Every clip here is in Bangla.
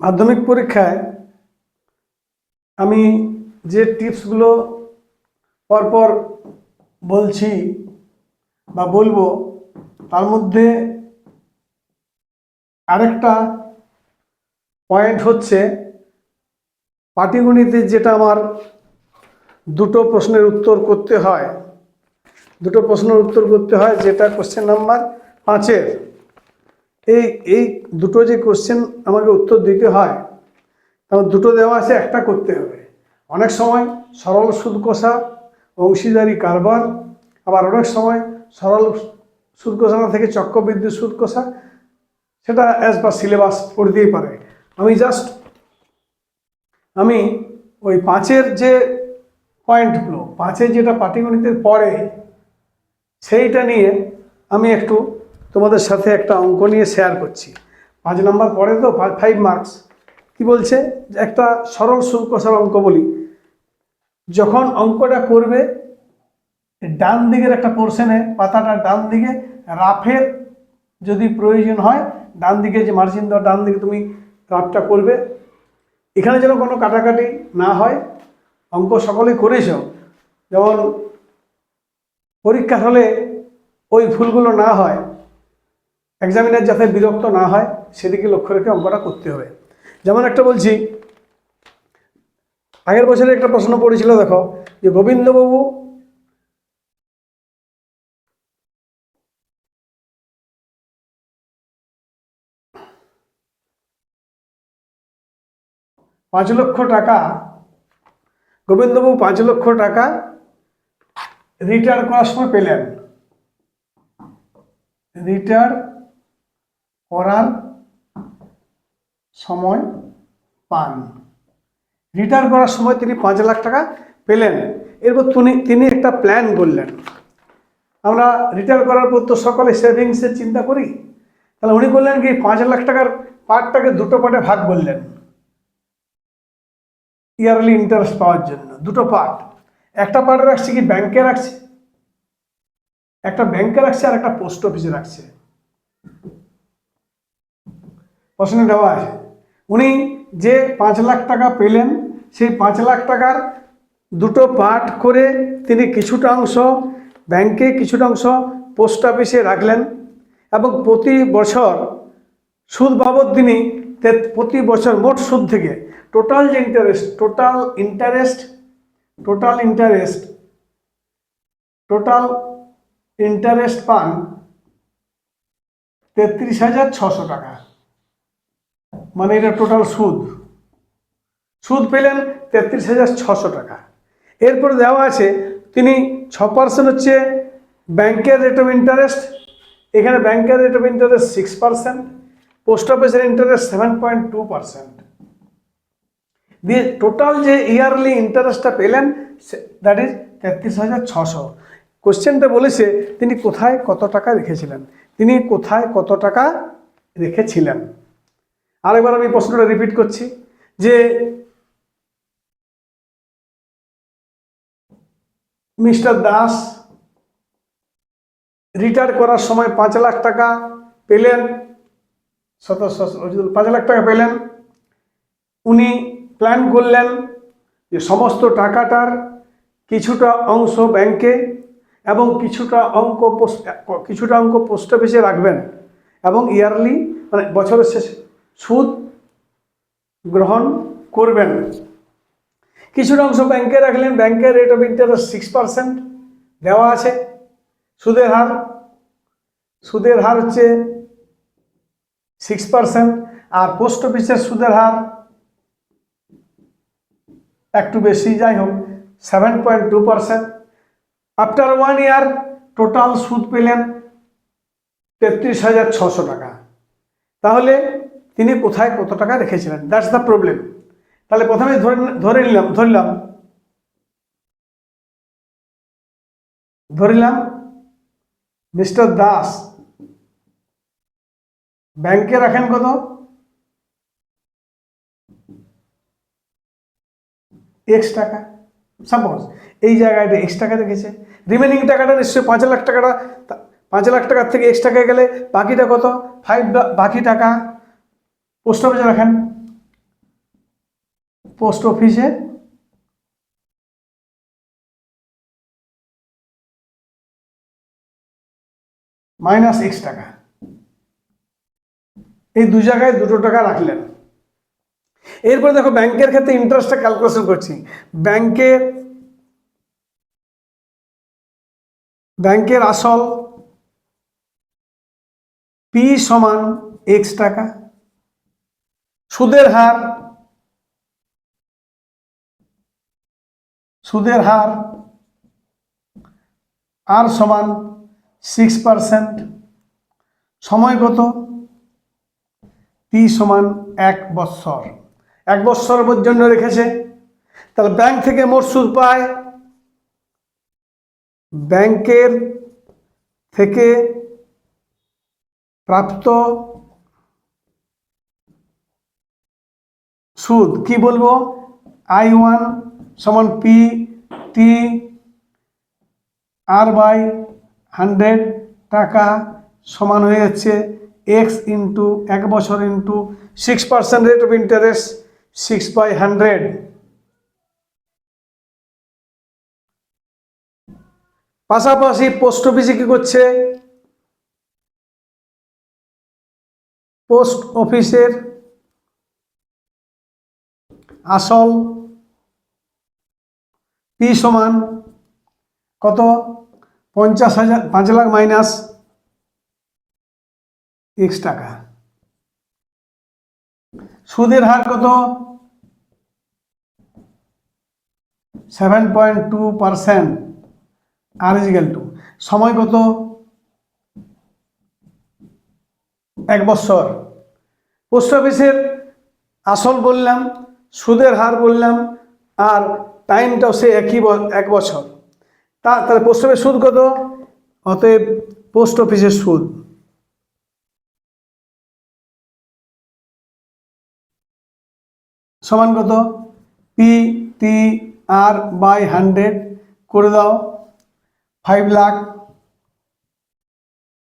মাধ্যমিক পরীক্ষায় আমি যে টিপসগুলো পরপর বলছি বা বলব, তার মধ্যে আরেকটা পয়েন্ট হচ্ছে পাটিগণিতে যেটা আমার দুটো প্রশ্নের উত্তর করতে হয়। দুটো প্রশ্নের উত্তর করতে হয়, যেটা কোশ্চেন নাম্বার পাঁচের। এই এই দুটো যে কোশ্চেন আমাকে উত্তর দিতে হয় তখন দুটো দেওয়া আছে, একটা করতে হবে। অনেক সময় সরল সুদ কষা অংশীদারি কারবার, আবার অনেক সময় সরল সুদ কষানো থেকে চক্রবৃদ্ধি সুদ কষা সেটা অ্যাজ পার সিলেবাস পড়তেই পারে। আমি জাস্ট আমি ওই পাঁচের যে পয়েন্টগুলো পাঁচের যেটা পাটিগণিতের পরে, সেইটা নিয়ে আমি একটু তোমাদের সাথে একটা অঙ্ক নিয়ে শেয়ার করছি। পাঁচ নাম্বার পরে তো ফাইভ মার্কস কি বলছে? একটা সরল সুদ কষার অঙ্ক বলি। যখন অঙ্কটা করবে, ডান দিকের একটা পোর্শনে পাতাটা ডান দিকে রাফের যদি প্রয়োজন হয়, ডান দিকে যে মার্জিন দেওয়া, ডান দিকে তুমি রাফটা করবে। এখানে যেন কোনো কাটাকাটি না হয়, অঙ্ক সকলেই করেছ। যেমন পরীক্ষার হলে ওই ভুলগুলো না হয় এক্সামিনার যাতে বিরক্ত না হয়, সেদিকে লক্ষ্য রেখে অঙ্কটা করতে হবে। যেমন একটা বলছি, আগের বছরে একটা প্রশ্ন পড়েছিল, দেখো, যে গোবিন্দবাবু পাঁচ লক্ষ টাকা, গোবিন্দবাবু পাঁচ লক্ষ টাকা রিটায়ার করার সময় পেলেন। রিটায়ার করার সময় পান। রিটায়ার করার সময় তিনি পাঁচ লাখ টাকা পেলেন। এরপর তিনি তিনি একটা প্ল্যান করলেন। আমরা রিটায়ার করার পর তো সকলে সেভিংসের চিন্তা করি। তাহলে উনি করলেন কি, পাঁচ লাখ টাকার পার্টটাকে দুটো পার্টে ভাগ করলেন। ইয়ারলি ইন্টারেস্ট পাওয়ার জন্য, দুটো পার্ট একটা পার্টে রাখছে কি ব্যাংকে রাখছে? একটা ব্যাংকে রাখছে আর একটা পোস্ট অফিসে রাখছে। প্রশ্নে দেওয়া আছে। উনি যে পাঁচ লাখ টাকা পেলেন, সেই পাঁচ লাখ টাকার দুটো পার্ট করে তিনি কিছুটা অংশ ব্যাংকে, কিছুটা অংশ পোস্ট অফিসে রাখলেন এবং প্রতি বছর সুদ বাবদ তিনি প্রতি বছর মোট সুদ থেকে টোটাল যে interest total interest total interest total interest পান তেত্রিশ হাজার ছশো টাকা। মানে এটা টোটাল সুদ। সুদ পেলেন তেত্রিশ হাজার ছশো টাকা। এরপর দেওয়া আছে, তিনি ছ পার্সেন্ট হচ্ছে ব্যাংকের রেট অফ ইন্টারেস্ট এখানে ব্যাংকের rate of interest six percent post অফিসের interest seven point two percent দিয়ে টোটাল যে ইয়ারলি ইন্টারেস্টটা পেলেন দ্যাট ইজ তেত্রিশ হাজার ছশো। কোশ্চেনটা বলেছে, তিনি কোথায় কত টাকা রেখেছিলেন? তিনি কোথায় কত টাকা রেখেছিলেন? আরেকবার আমি প্রশ্নটা রিপিট করছি যে মিস্টার দাস রিটায়ার করার সময় পাঁচ লাখ টাকা পেলেন পাঁচ লাখ টাকা পেলেন। উনি প্ল্যান করলেন যে সমস্ত টাকাটার কিছুটা অংশ ব্যাংকে এবং কিছুটা অঙ্ক পোস্ট কিছুটা অঙ্ক পোস্ট অফিসে রাখবেন এবং ইয়ারলি মানে বছরের শেষে সুদ গ্রহণ করবেন। কিছুটা অংশ ব্যাংকে রাখলেন ব্যাংকের rate of interest six percent দেওয়া আছে। সুদের হার সুদের হার হচ্ছে সিক্স পার্সেন্ট আর পোস্ট অফিসের সুদের হার একটু বেশি, যাই হোক seven point two percent after one year total সুদ পেলেন তেত্রিশ হাজার ছশো টাকা। তাহলে তিনি কোথায় কত টাকা রেখেছিলেন? দ্যাটস দ্য প্রবলেম তাহলে প্রথমে ধরে ধরে নিলাম ধরলাম ধরিলাম মিস্টার দাস, ব্যাংকে রাখেন কত? এক্স টাকা। সাপোজ এই জায়গাটা এক্স টাকা রেখেছে। রিমেনিং টাকাটা নিশ্চয়ই পাঁচ লাখ টাকাটা পাঁচ লাখ টাকার থেকে এক্স টাকা গেলে বাকিটা কত? ফাইভ বাকি টাকা পোস্ট অফিসে রাখেন। পোস্ট অফিসে মাইনাস এক্স টাকা। এই দু জায়গায় দুটো টাকা রাখলেন। এরপরে দেখো ব্যাংকের ক্ষেত্রে ইন্টারেস্টটা ক্যালকুলেশন করছি। ব্যাংকের ব্যাংকের আসল পি সমান এক্স টাকা। সুদের হার সুদের হার, আর সমান সিক্স পারসেন্ট সময় কত? পি সমান এক বৎসর। এক বৎসর পর্যন্ত রেখেছে। তাহলে ব্যাংক থেকে মোট সুদ পায়। ব্যাংকের থেকে প্রাপ্ত সুদ, কি বলব? আই ওয়ান সমান P, T, R by hundred টাকা সমান হয়ে যাচ্ছে এক্স ইন্টু এক বছর into six percent rate of interest, six by hundred. পাশাপাশি পোস্ট অফিসে কি করছে? পোস্ট অফিসের আসল পি সমান কত? পঞ্চাশ হাজার, পাঁচ লাখ মাইনাস এক্স টাকা। সুদের হার কত? Seven point two percent. R equal to. সময় কত? এক বছর। পোস্ট অফিসের আসল বললাম সুদের হার বললাম, আর টাইমটাও সে একই এক বছর। তা, তাহলে পোস্ট অফিসের সুদ কত? অতএব পোস্ট অফিসের সুদ। সমান কত? P, T, R by hundred করে দাও। Five lakh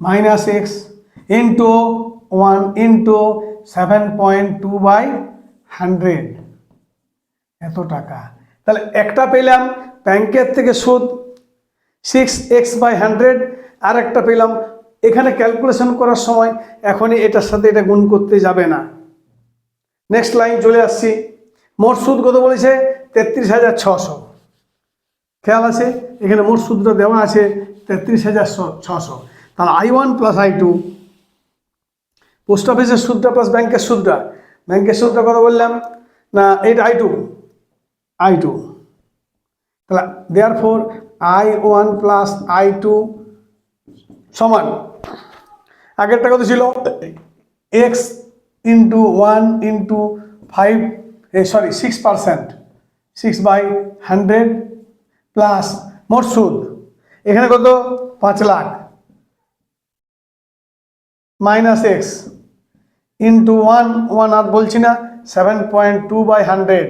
minus X into one into seven point two by hundred. এত টাকা। তাহলে একটা পেলাম ব্যাংকের থেকে সুদ সিক্স এক্স বাই হান্ড্রেড, আর একটা পেলাম এখানে ক্যালকুলেশন করার সময় এখনই এটার সাথে এটা গুণ করতে যাবে না। নেক্সট লাইন চলে আসছি। মোট সুদ কত বলেছে? তেত্রিশ হাজার ছশো। খেয়াল আছে? এখানে মোট সুদটা দেওয়া আছে তেত্রিশ হাজার ছশো। তাহলে I one plus I two post অফিসের সুদটা প্লাস ব্যাংকের সুদটা ব্যাংকের সুদটা কত বললাম, না এইটা আই টু আই টু তাহলে therefore I one plus I two সমান। আগেরটা কত ছিল? X into one into five sorry six percent six by hundred plus মোট সুদ এখানে কত? পাঁচ lakh. Minus X into one one আর বলছি না seven point two by hundred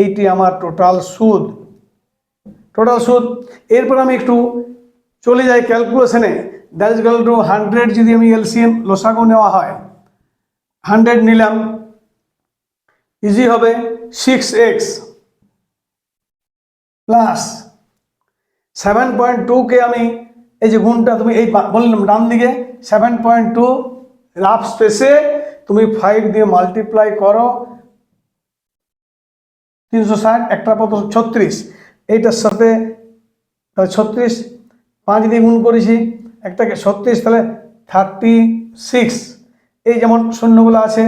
eighty আমার টোটাল সুদ। টোটাল সুদ, এরপর আমি একটু চলে যাই ক্যালকুলেশনে that is equal to hundred যদি আমি এলসিএম লোসাগো নেওয়া হয়। হান্ড্রেড নিলাম ইজি হবে six X plus seven point টুকে আমি, এই যে গুণটা তুমি এই বললাম ডান দিকে সেভেন পয়েন্ট টু রাফ স্পেসে তুমি ফাইভ দিয়ে মাল্টিপ্লাই করো, তিনশো ষাট, একটা পদ ছত্রিশ। এইটার সাথে তাহলে ছত্রিশ, পাঁচ দিয়ে গুণ করেছি, একটাকে ছত্রিশ, তাহলে থার্টি সিক্স এই যেমন শূন্যগুলো আছে,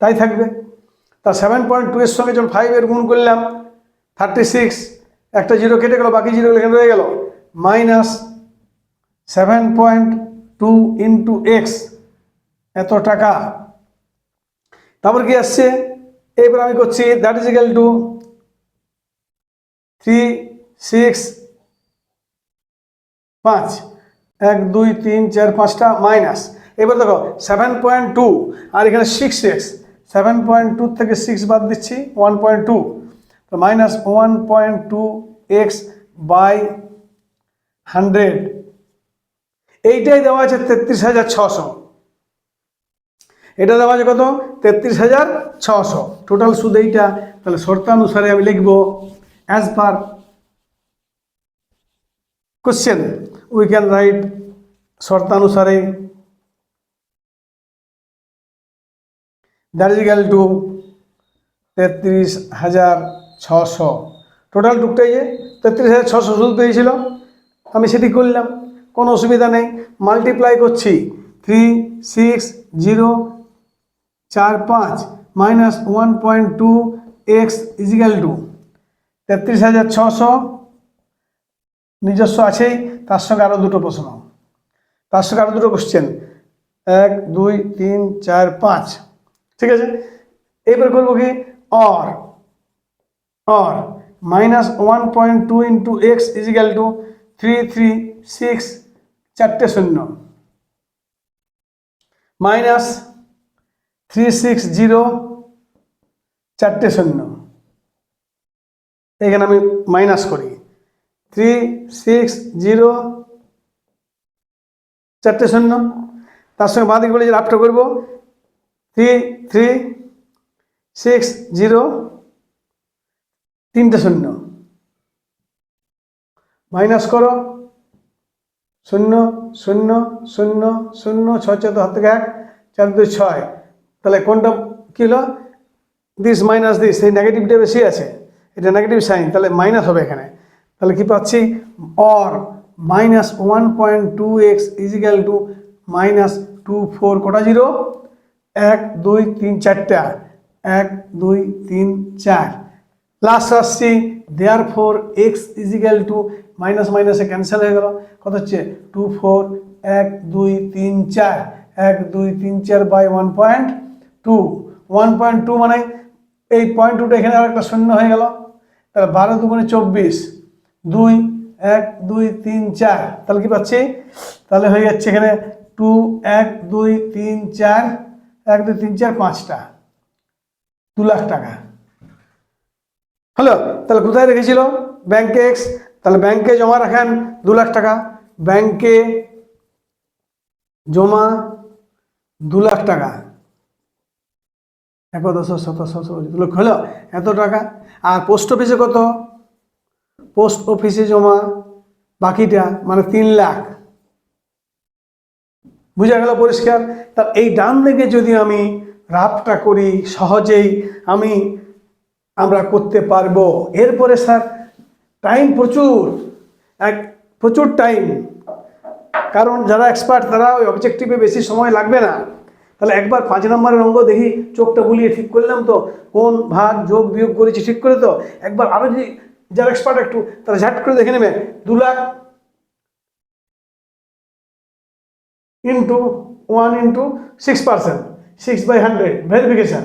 তাই থাকবে। তা সেভেন পয়েন্ট টু এর সঙ্গে যখন ফাইভের গুণ করলাম থার্টি সিক্স একটা জিরো কেটে গেল, বাকি জিরো এখানে রয়ে গেল। Minus seven point two into X এত টাকা। তারপর কি আসছে? এবার আমি করছি that is equal to three six পাঁচ। এক, দুই, তিন, চার, পাঁচটা মাইনাস এবার দেখো সেভেন পয়েন্ট টু আর এখানে six X seven point two থেকে সিক্স বাদ দিচ্ছি ওয়ান পয়েন্ট টু তো minus one point two X by hundred এইটাই দেওয়া আছে তেত্রিশ হাজার ছশো। এটা দেওয়া আছে কত? তেত্রিশ হাজার ছশো। টোটাল সুদ এইটা। তাহলে শর্তানুসারে আমি লিখব as per question we can write শর্তানুসারে that is equal to তেত্রিশ হাজার ছশো। টোটাল টুকটাই যে তেত্রিশ হাজার ছশো সুদ পেয়েছিল, আমি সেটি করলাম। কোনো অসুবিধা নেই। মাল্টিপ্লাই করছি। থ্রি সিক্স জিরো চার পাঁচ, minus one point two X equal to তেত্রিশ হাজার ছশো। নিজস্ব আছেই, তার সঙ্গে আরও দুটো প্রশ্ন। তার সঙ্গে আরও দুটো কোশ্চেন এক, দুই, তিন, চার, পাঁচ। ঠিক আছে? এবার করব কি? Or or minus one point two into X equal to three three six চারটে শূন্য। মাইনাস থ্রি সিক্স জিরো চারটে শূন্য। এখানে আমি মাইনাস করি। থ্রি সিক্স জিরো চারটে শূন্য। তার সঙ্গে বাঁ দিকে বলে যে লাভটা করব। থ্রি থ্রি সিক্স জিরো তিনটে শূন্য। মাইনাস করো। শূন্য শূন্য শূন্য শূন্য, ছয় চোদ্দ হাত থেকে এক, চার, দুই, ছয়। তাহলে কোনটা কী হলো? দিস মাইনাস দিস এই নেগেটিভটা বেশি আছে। এটা নেগেটিভ সাইন তাহলে মাইনাস হবে এখানে। তাহলে কি পাচ্ছি? Or minus one point two X equal to minus two four কটা জিরো এক, দুই, তিন, চারটা। এক, দুই, তিন, চার। লাস্ট আসছি। Therefore X equal to minus মাইনাসে ক্যান্সেল হয়ে গেল। কত হচ্ছে? টু ফোর এক, দুই, তিন, চার। এক, দুই, তিন, চার by one point two one point two মানে এই পয়েন্ট টুটা এখানে আর একটা শূন্য হয়ে গেল। তাহলে বারো দুগুণে চব্বিশ, দুই, এক, দুই, তিন, চার। তাহলে কি পাচ্ছি? তাহলে হয়ে যাচ্ছে এখানে টু এক, দুই, তিন, চার, এক, দুই, তিন, চার, পাঁচটা। দু লাখ টাকা। হ্যালো তাহলে কোথায় রেখেছিল? ব্যাংকে এক্স তাহলে ব্যাংকে জমা রাখেন দু লাখ টাকা। ব্যাংকে জমা দু লাখ টাকা। একাদশ শতাশ লক্ষ হলো? এত টাকা। আর পোস্ট অফিসে কত? পোস্ট অফিসে জমা বাকিটা মানে তিন লাখ। বুঝা গেল পরিষ্কার? তা এই ডান দিকে যদি আমি রাফটা করি, সহজেই আমি আমরা করতে পারব। এরপরে, স্যার, টাইম প্রচুর। এক, প্রচুর টাইম। কারণ যারা এক্সপার্ট, তারা ওই অবজেক্টিভে বেশি সময় লাগবে না। তাহলে একবার পাঁচ নম্বরের অঙ্গ দেখি, চোখটা বুলিয়ে ঠিক করলাম তো? কোন ভাগ, যোগ, বিয়োগ করেছি ঠিক করে তো? একবার আরও যদি যারা এক্সপার্ট একটু তারা ঝাট করে দেখে নেবে। দু lakh into one into six percent six by hundred verification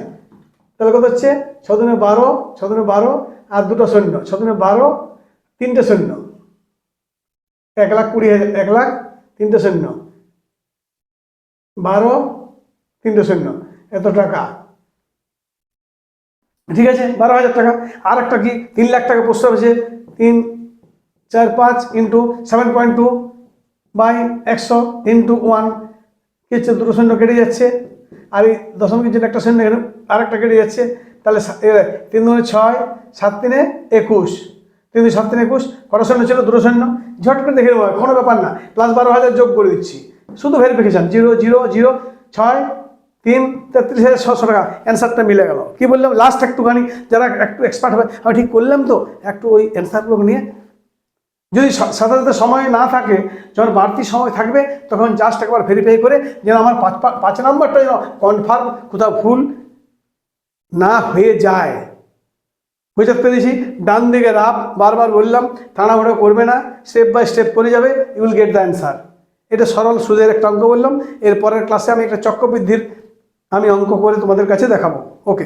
তাহলে কত হচ্ছে? ছদিনে বারো ছদিনে বারো, আর দুটো শূন্য ছদিনে বারো, তিনটে শূন্য। এক লাখ কুড়ি হাজার, এক লাখ, তিনটে শূন্য। বারো তিনটে শূন্য। এত টাকা। ঠিক আছে? বারো হাজার টাকা। আর একটা কি? তিন লাখ টাকা পোস্ট অফিসে তিন, চার, পাঁচ into seven point two by একশো ইন্টু ওয়ান। কি হচ্ছে? দুটো শূন্য কেটে যাচ্ছে। আর এই দশমিকের জন্য একটা এখানে আর একটা কেটে যাচ্ছে, তাহলে তিন দুনে ছয়, সাত তিনে একুশ। তিন দুই, সাত তিন একুশ, কটা শূন্য ছিল? দুটো শূন্য। ঝট করে দেখে নেব, কোনো ব্যাপার না। প্লাস বারো হাজার যোগ করে দিচ্ছি। শুধু ভেরিফিকেশান জিরো জিরো জিরো ছয় তিন, তেত্রিশ হাজার ছশো টাকা অ্যান্সারটা মিলে গেল। কি বললাম? লাস্ট একটুখানি যারা একটু এক্সপার্ট হবে, আমি ঠিক করলাম তো, একটু ওই অ্যান্সারগুলো নিয়ে। যদি সাথে সাথে সময় না থাকে, যখন বাড়তি সময় থাকবে, তখন জাস্ট একবার ভেরিফাই করে, যেন আমার পাঁচ পাঁচ নাম্বারটা যেন কনফার্ম কোথাও ভুল না হয়ে যায়। বুঝতে পেরেছি? ডান দিকে রাপ বারবার বললাম তাড়াহুড়ো করবে না স্টেপ বাই স্টেপ করে যাবে ইউল গেট দ্য অ্যান্সার এটা সরল সুদের একটা অঙ্ক বললাম। এরপরের ক্লাসে আমি একটা চক্রবৃদ্ধির আমি অঙ্ক করে তোমাদের কাছে দেখাবো। ওকে